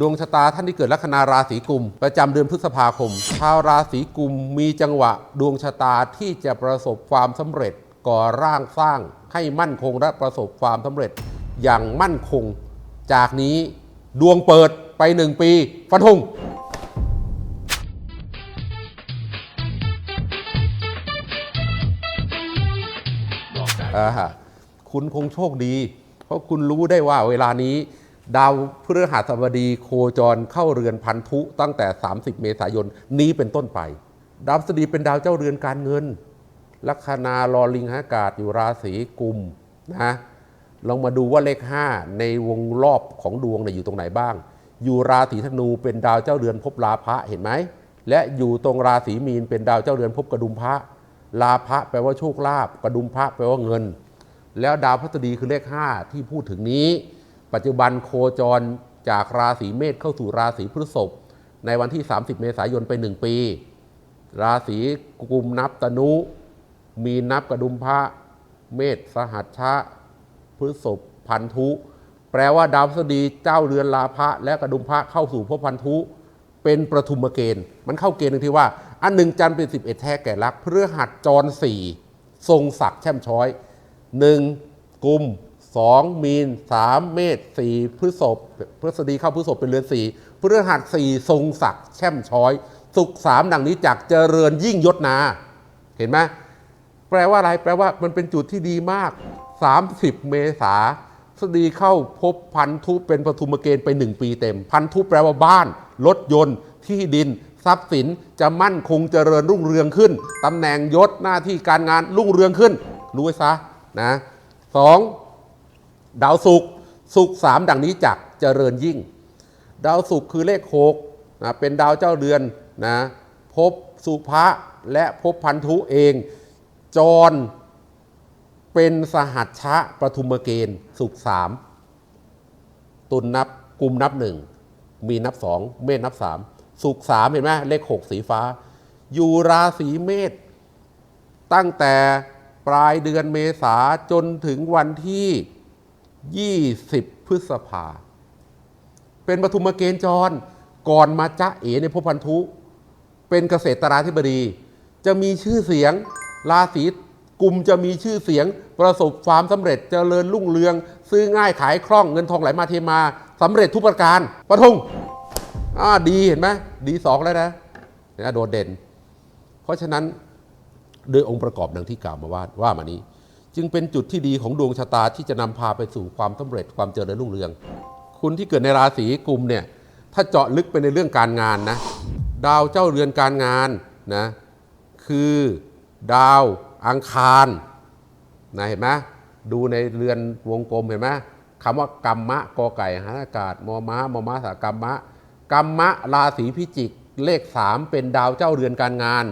ดวงชะตาท่านที่เกิดลัคนาราศีกุม ประจำเดือนพฤษภาคม ชาวราศีกุมมีจังหวะดวงชะตาที่จะประสบความสำเร็จก่อร่างสร้างให้มั่นคงและประสบความสำเร็จอย่างมั่นคง จากนี้ดวงเปิดไปหนึ่งปีฟันธงอ่าฮะคุณคงโชคดี เพราะคุณรู้ได้ว่าเวลานี้ ดาวพฤหัสบดีโคจรเข้าเรือนพันธุตั้งแต่ 30 เมษายนนี้เป็นต้นไป ดาวพฤหัสบดีเป็นดาวเจ้าเรือนการเงิน ลัคนาลอลิงหากาศอยู่ราศีกุมนะลองมาดูว่าเลข 5 ในวงรอบของดวงเนี่ยอยู่ตรงไหนบ้าง อยู่ราศีธนูเป็นดาวเจ้าเรือนภพลาภะเห็นไหม และอยู่ตรงราศีมีนเป็นดาวเจ้าเรือนภพกระดุมพระ ลาภะแปลว่าโชคลาภกระดุมพระแปลว่าเงิน แล้วดาวพฤหัสดีคือเลข 5 ที่พูดถึงนี้ ปัจจุบันโคจรจากราศีเมษเข้าสู่ราศีพฤษภในวันที่ 30 เมษายนไป 1 ปี ราศีกุมนับตนุ มีนับกระดุมพระเมษสหัชชะพฤษภพันธุ แปลว่าดาวพฤหัสบดีเจ้าเรือนลาภะและกระดุมพระเข้าสู่ภพพันธุ เป็นประทุมเกณฑ์ มันเข้าเกณฑ์หนึ่งที่ว่า อันหนึ่งจันทร์เป็น 11 แท้แก่รักเพื่อหัดจรสี่ทรงศักดิ์แช่มช้อยหนึ่งกุม สองมีนสามเมษสี่พฤษภพฤษฎีเข้าพฤษภเป็นเรือนสี่พฤหัสสี่ทรงศักดิ์แช่มช้อย สุขสามดังนี้จากเจริญยิ่งยศนา เห็นไหมแปลว่าอะไร แปลว่ามันเป็นจุดที่ดีมาก 30 เมษาสดีเข้าพบพันธุเป็นปฐุมเกณฑ์ไป1ปีเต็ม พันธุแปลว่าบ้าน รถยนต์ ที่ดิน ทรัพย์สินจะมั่นคงเจริญรุ่งเรืองขึ้นตำแหน่งยศหน้าที่การงานรุ่งเรืองขึ้น รู้ไว้ซะนะสอง ดาวศุกร์ศุกร์สามดังนี้จักเจริญยิ่ง ดาวศุกร์คือเลขหกนะเป็นดาวเจ้าเดือนนะพบสุภะและพบพันธุเอง จรเป็นสหัชชะประทุมเกณฑ์สุขสามตุลนับกุมนับหนึ่งมีนับสองเมษนับสามสุขสามเห็นไหมเลขหกสีฟ้า อยู่ราศีเมษตั้งแต่ปลายเดือนเมษาจนถึงวันที่ 20 พฤษภา เป็นปฐุมเกณฑ์จร ก่อนมาจ๊ะเอ๋ในภพพันธุ เป็นเกษตราธิบดี จะมีชื่อเสียงราศีกุมจะมีชื่อเสียง ประสบความสำเร็จเจริญรุ่งเรือง ซื้อง่ายขายคล่องเงินทองไหลมาเทมาสำเร็จทุกประการปะทงอ่าดีเห็นไหมดีสองแล้วนะเนี่ยโดดเด่น เพราะฉะนั้นโดยองค์ประกอบดังที่กล่าวมาว่าว่ามานี้ จึงเป็นจุดที่ดีของดวงชะตาที่จะนำพาไปสู่ความสำเร็จความเจริญรุ่งเรือง คุณที่เกิดในราศีกุมเนี่ยถ้าเจาะลึกไปในเรื่องการงานนะดาวเจ้าเรือนการงานนะคือดาวอังคารนะเห็นไหมดูในเรือนวงกลมเห็นไหมคำว่ากรรมะกอไก่หาอากาศมอม้ามอม้าสากรรมะกรรมะราศีพิจิก เลขสามเป็นดาวเจ้าเรือนการงาน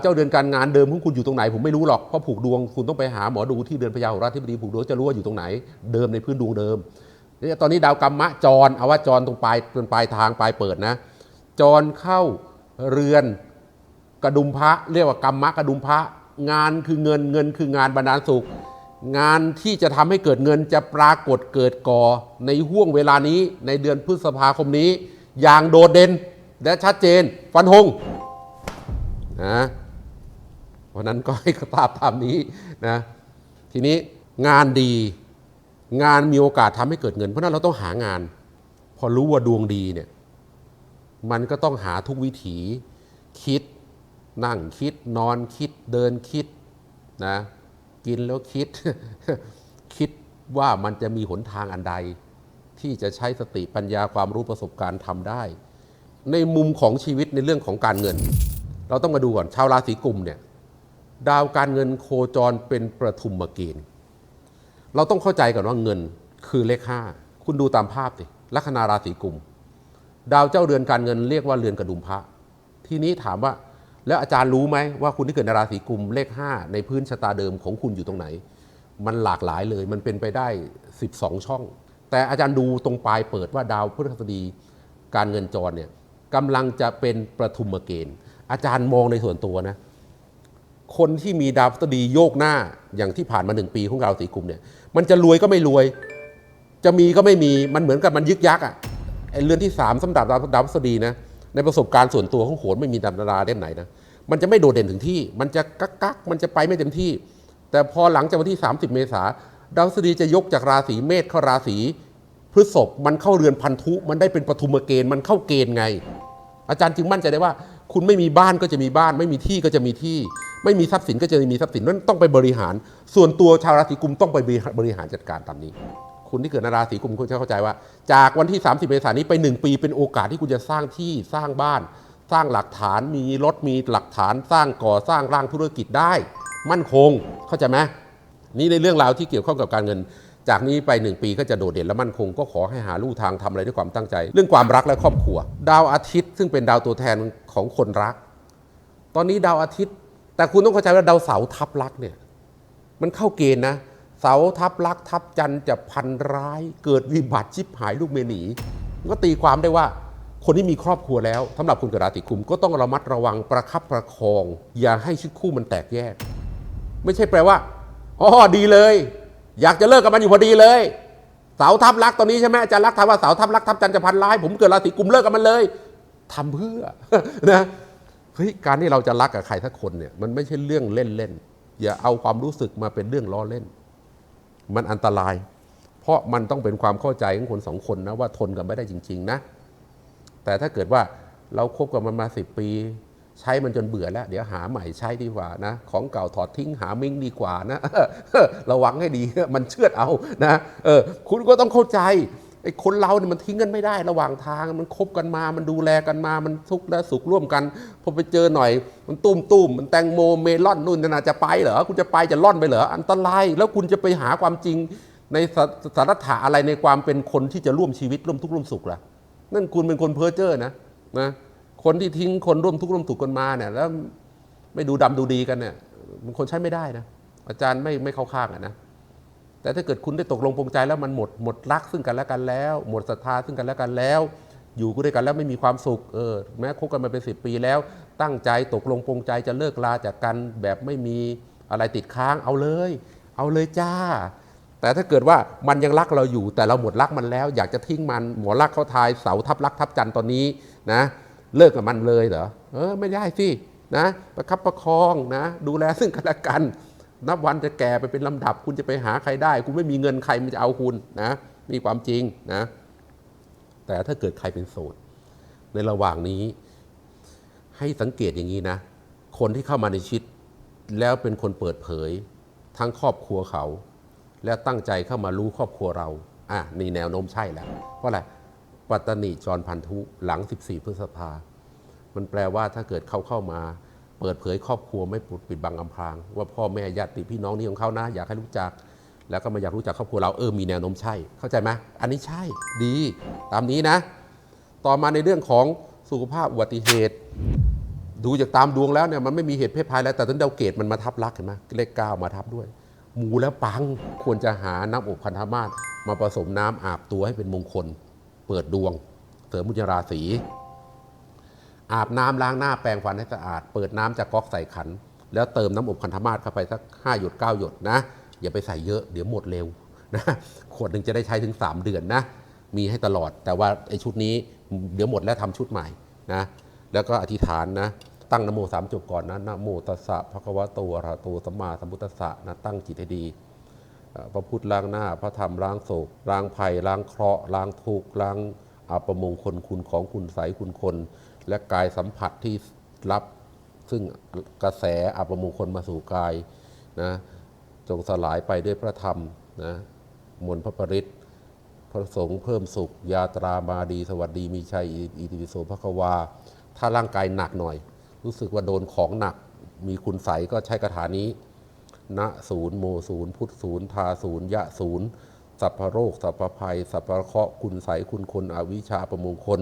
เจ้าเรือนการงานเดิมของคุณอยู่ตรงไหนผมไม่รู้หรอกเพราะผูกดวงคุณต้องไปหาหมอดูที่เดือนพยาโหราธิบดีผูกดวงจะรู้ว่าอยู่ตรงไหนเดิมในพื้นดวงเดิมตอนนี้ดาวกรรมะจรเอาว่าจรตรงปลายเป็นปลายทางปลายเปิดนะ จรเข้าเรือนกระดุมพระเรียกว่ากรรมะกระดุมพระงานคือเงินเงินคืองานบรรดาลสุข งานที่จะทำให้เกิดเงินจะปรากฏเกิดก่อในห่วงเวลานี้ในเดือนพฤษภาคมนี้ อย่างโดดเด่นและชัดเจนฟันธง นะเพราะนั้นก็ให้ตามตามนี้นะทีนี้งานดีงานมีโอกาสทำให้เกิดเงิน เพราะนั้นเราต้องหางาน พอรู้ว่าดวงดีเนี่ยมันก็ต้องหาทุกวิถีคิด นั่งคิด นอนคิดเดินคิดนะกินแล้วคิด คิดว่ามันจะมีหนทางอันใด ที่จะใช้สติปัญญาความรู้ประสบการณ์ทำได้ ในมุมของชีวิตในเรื่องของการเงิน เราต้องมาดูก่อนชาวราศีกุมเนี่ยดาวการเงินโคจรเป็นประทุมเกณฑ์เราต้องเข้าใจก่อนว่าเงินคือเลขห้าคุณดูตามภาพสิลัคนาราศีกุม ดาวเจ้าเรือนการเงินเรียกว่าเรือนกระดุมพระ ทีนี้ถามว่าแล้วอาจารย์รู้ไหมว่าคุณที่เกิดในราศีกุมเลข 5 ในพื้นชะตาเดิมของคุณอยู่ตรงไหน มันหลากหลายเลย มันเป็นไปได้ 12 ช่อง แต่อาจารย์ดูตรงปลายเปิดว่าดาวพฤหัสบดีการเงินจรเนี่ยกำลังจะเป็นประทุมเกณฑ์ อาจารย์มองในส่วนตัวนะ คนที่มีดาวพฤหัสดีโยกหน้าอย่างที่ผ่านมาหนึ่งปีของเราศีกุมเนี่ย มันจะรวยก็ไม่รวย จะมีก็ไม่มีมันเหมือนกับมันยึกยักอะไอเรือนที่สามสำหรับดาวดาวพฤษฎีนะในประสบการณ์ส่วนตัวของโหนไม่มีตำราเล่นไหนนะมันจะไม่โดดเด่นถึงที่ มันจะกักกักมันจะไปไม่เต็มที่ แต่พอหลังจากวันที่ 30 เมษาดาวพฤษฎีจะยกจากราศีเมษเข้าราศีพฤษภมันเข้าเรือนพันธุ มันได้เป็นปฐุมเกณฑ์มันเข้าเกณฑ์ไง อาจารย์จึงมั่นใจได้ว่า คุณไม่มีบ้านก็จะมีบ้าน ไม่มีที่ก็จะมีที่ ไม่มีทรัพย์สินก็จะมีทรัพย์สินนั่นต้องไปบริหาร ส่วนตัวชาวราศีกุมต้องไปบริหารจัดการตามนี้ คุณที่เกิดในราศีกุมคุณจะเข้าใจว่า จากวันที่ 30 เมษายนนี้ไป 1 ปีเป็นโอกาสที่คุณจะสร้างที่สร้างบ้าน สร้างหลักฐานมีรถมีหลักฐาน สร้างก่อสร้างร่างธุรกิจได้ มั่นคงเข้าใจไหมนี่ในเรื่องราวที่เกี่ยวข้องกับการเงิน จากนี้ไป 1 ปีก็จะโดดเด่นและมั่นคงก็ขอให้หาลู่ทางทำอะไรด้วยความตั้งใจ เรื่องความรักและครอบครัว ดาวอาทิตย์ซึ่งเป็นดาวตัวแทนของคนรัก ตอนนี้ดาวอาทิตย์ แต่คุณต้องเข้าใจว่าดาวเสาทับลักเนี่ยมันเข้าเกณฑ์นะ เสาทับลักทับจันทร์จะพันร้าย เกิดวิบัติชิบหายลูกเมหนีก็ตีความได้ว่าคนที่มีครอบครัวแล้วสำหรับคุณเกิดราศีกุมก็ต้องระมัดระวังประคับประคอง อย่าให้ชีวิตคู่มันแตกแยก ไม่ใช่แปลว่าอ๋อดีเลย อยากจะเลิกกับมันอยู่พอดีเลยเสาทับลักตอนนี้ใช่ไหมอาจารย์ลักษณ์ถามว่าเสาทับลักทับจันจะพันร้าย ผมเกิดราศีกุมเลิกกับมันเลยทำเพื่อนะเฮ้ยการที่เราจะรักกับใครสักคนเนี่ยมันไม่ใช่เรื่องเล่นๆอย่าเอาความรู้สึกมาเป็นเรื่องล้อเล่น มันอันตราย เพราะมันต้องเป็นความเข้าใจของคนสองคนนะว่าทนกันไม่ได้จริง ๆ นะ แต่ถ้าเกิดว่าเราคบกันมันมาสิบปี ใช้มันจนเบื่อแล้ว เดี๋ยวหาใหม่ใช้ดีกว่านะ ของเก่าถอดทิ้งหามิ้งดีกว่านะระวังให้ดีมันเชือดเอานะเออคุณก็ต้องเข้าใจไอ้คนเราเนี่ยมันทิ้งกันไม่ได้ระหว่างทางมันคบกันมา มันดูแลกันมา มันทุกข์และสุขร่วมกันพอไปเจอหน่อย มันตุ้มตุ้มมันแตงโมเมลอนนู่นนาจะไปเหรอคุณจะไปจะล่อนไปเหรออันตราย แล้วคุณจะไปหาความจริงในสสารัถะอะไรในความเป็นคนที่จะร่วมชีวิตร่วมทุกข์ร่วมสุขล่ะนั่นคุณเป็นคนเพ้อเจ้อนะนะ คนที่ทิ้งคนร่วมทุกข์ร่วมสุขกันมาเนี่ยแล้วไม่ดูดำดูดีกันเนี่ยมันคนใช้ไม่ได้นะอาจารย์ไม่ไม่เข้าข้างอะนะแต่ถ้าเกิดคุณได้ตกลงปรงใจแล้วมันหมดหมดรักซึ่งกันและกันแล้ว หมดศรัทธาซึ่งกันและกันแล้ว อยู่ด้วยกันแล้วไม่มีความสุขเออแม้คบกันมาเป็นสิปีแล้ว ตั้งใจตกลงปรงใจจะเลิกลาจากกันแบบไม่มีอะไรติดค้างเอาเลย เอาเลยจ้า แต่ถ้าเกิดว่ามันยังรักเราอยู่แต่เราหมดรักมันแล้ว อยากจะทิ้งมันหมอรักเขาทายเสาทับรักทับจันทร์ตอนนี้นะ เลิกกับมันเลยเหรอเออไม่ได้สินะประคับประคองนะ ดูแลซึ่งกันและกัน นับวันจะแก่ไปเป็นลำดับ คุณจะไปหาใครได้ คุณไม่มีเงินใครมันจะเอาคุณนะนี่ความจริงนะ แต่ถ้าเกิดใครเป็นโสด ในระหว่างนี้ ให้สังเกตอย่างนี้นะ คนที่เข้ามาในชีวิตแล้วเป็นคนเปิดเผย ทั้งครอบครัวเขา และตั้งใจเข้ามารู้ครอบครัวเราอะนี่แนวโน้มใช่แล้วเพราะอะไร ปัตตนิจรพันธุหลัง 14 พฤษภา มันแปลว่าถ้าเกิดเขาเข้ามา เปิดเผยครอบครัวไม่ปุดปิดบังอำพราง ว่าพ่อแม่ญาติพี่น้องนี่ของเขานะ อยากให้รู้จัก แล้วก็มาอยากรู้จักครอบครัวเราเออมีแนวโน้มใช่ เข้าใจไหมอันนี้ใช่ดีตามนี้นะ ต่อมาในเรื่องของสุขภาพอุบัติเหตุ ดูจากตามดวงแล้วเนี่ยมันไม่มีเหตุเพศภัยแล้วแต่ตอนดาวเกตมันมาทับลักเห็นไหมเลขเก้ามาทับด้วยหมูแล้วปังควรจะหาน้ำอบพันธมาศมาผสมน้ำอาบตัวให้เป็นมงคล เปิดดวง เสริมบุญราศีอาบน้ำล้างหน้าแปรงฟันให้สะอาด เปิดน้ำจากก๊อกใส่ขัน แล้วเติมน้ำอบพันธมาศเข้าไปสักห้าหยดเก้าหยดนะ อย่าไปใส่เยอะเดี๋ยวหมดเร็วนะขวดหนึ่งจะได้ใช้ถึง 3 เดือนนะ มีให้ตลอด แต่ว่าไอ้ชุดนี้เดี๋ยวหมดแล้วทำชุดใหม่นะแล้วก็อธิษฐานนะตั้งนโมสามจบก่อนนะนะโมตัสสะภะคะวะโตอะระโตสัมมาสัมพุทธัสสะนะตั้งจิตให้ดี พระพุทธล้างหน้า พระธรรมล้างโศกล้างภัยล้างเคราะห์ล้างทุกข์ล้างอัปมงคลคุณของคุณใสคุณคน และกายสัมผัสที่รับซึ่งกระแสอัปมงคลมาสู่กายนะจงสลายไปด้วยพระธรรมนะมนพระปริตพระสงฆ์เพิ่มสุข ยาตรามาดี สวัสดีมีชัยอิติปิโสภควา ถ้าร่างกายหนักหน่อย รู้สึกว่าโดนของหนัก มีคุณใสก็ใช้คาถานี้ ณศูนย์โมศูนย์พุทธศูนย์ทาศูนย์ยะศูนย์สัพพโรคสัพพภัยสัพพเคราะห์คุณใสยคุณคนอวิชชาประมงคล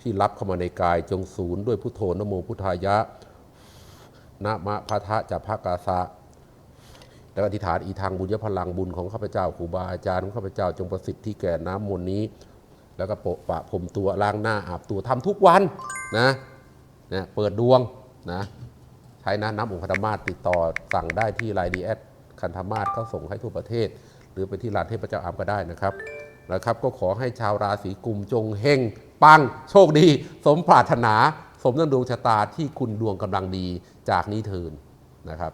ที่รับเข้ามาในกายจงศูนย์ด้วยพุทโธนโมพุทธายะนะมะพะทะจะภากาสะแล้วอธิษฐานอีทางบุญยพลังบุญของข้าพเจ้าครูบาอาจารย์ของข้าพเจ้าจงประสิทธิ์ที่แก่น้ำมนต์นี้ แล้วก็โปะปะพรมตัวล้างหน้าอาบตัวทำทุกวันนะนะเปิดดวงนะ ใช้นะน้ำองค์คันธมาศติดต่อสั่งได้ที่ไลน์ดีแอดคันธมาศเขาส่งให้ทั่วประเทศ หรือไปที่ร้านเทพเจ้าอามก็ได้นะครับนะครับ ก็ขอให้ชาวราศีกุมจงเฮงปัง โชคดี สมปรารถนา สมดังดวงชะตาที่คุณดวงกำลังดีจากนี้เทินนะครับ